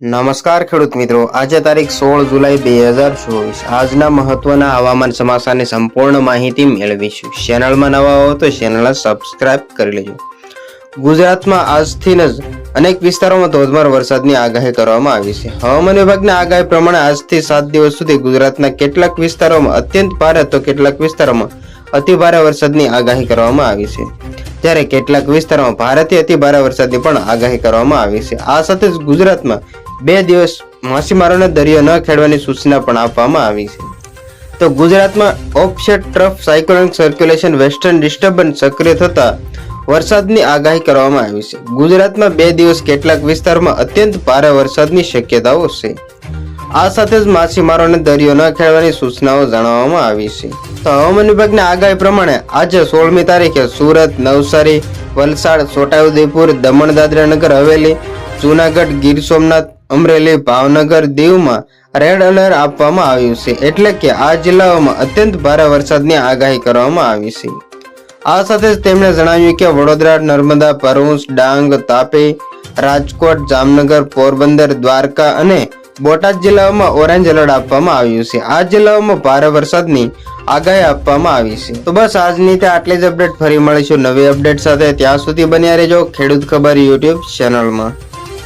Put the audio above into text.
નમસ્કાર ખેડૂત મિત્રો. આજે તારીખ સોળ જુલાઈ બે હજાર ચોવીસ. આજના મહત્વના હવામાન સમાચારની સંપૂર્ણ માહિતી મેળવીશું. ચેનલમાં નવા હો તો ચેનલને સબસ્ક્રાઇબ કરી લેજો. ગુજરાતમાં આજથી જ અનેક વિસ્તારોમાં ધોધમાર વરસાદની આગાહી કરવામાં આવી છે. હવામાન વિભાગની આગાહી પ્રમાણે આજથી સાત દિવસ સુધી ગુજરાતના કેટલાક વિસ્તારોમાં અત્યંત ભારે તો કેટલાક વિસ્તારોમાં અતિભારે વરસાદની આગાહી કરવામાં આવી છે. જ્યારે કેટલાક વિસ્તારોમાં ભારેથી અતિ ભારે વરસાદની પણ આગાહી કરવામાં આવી છે. આ સાથે જ ગુજરાતમાં બે દિવસ માછીમારોને દરિયો ન ખેડવાની સૂચના પણ આપવામાં આવી છે. તો ગુજરાતમાં offset trough cyclonic circulation western disturbance સક્રિય થતા વરસાદની આગાહી કરવામાં આવી છે. ગુજરાતમાં બે દિવસ કેટલાક વિસ્તારમાં અત્યંત ભારે વરસાદની શક્યતાઓ છે. આ સાથે જ માછીમારોને દરિયો ન ખેડવાની સૂચનાઓ જણાવવામાં આવી છે. તો હવામાન વિભાગની આગાહી પ્રમાણે આજે સોળમી તારીખે સુરત, નવસારી, વલસાડ, છોટાઉદેપુર દમણ દાદરા નગર, હવેલી, જુનાગઢ, ગીર સોમનાથ, અમરેલી, ભાવનગર, દીવમાં રેડ એલર્ટ આપવામાં આવ્યું છે. એટલે કે આ જિલ્લાઓમાં અત્યંત ભારે વરસાદની આગાહી કરવામાં આવી છે. આ સાથે જ તેમણે જણાવ્યું કે વડોદરા, નર્મદા ભરૂચ ડાંગ, તાપી, રાજકોટ, જામનગર, પોરબંદર, દ્વારકા અને બોટાદ જિલ્લાઓમાં ઓરેન્જ એલર્ટ આપવામાં આવ્યું છે. આ જિલ્લાઓમાં ભારે વરસાદની આગાહી આપવામાં આવી છે. તો બસ આજની તે આટલી જ અપડેટ. ફરી મળીશું નવી અપડેટ સાથે. ત્યાં સુધી બન્યા રહેજો ખેડૂત ખબર યુટ્યુબ ચેનલમાં.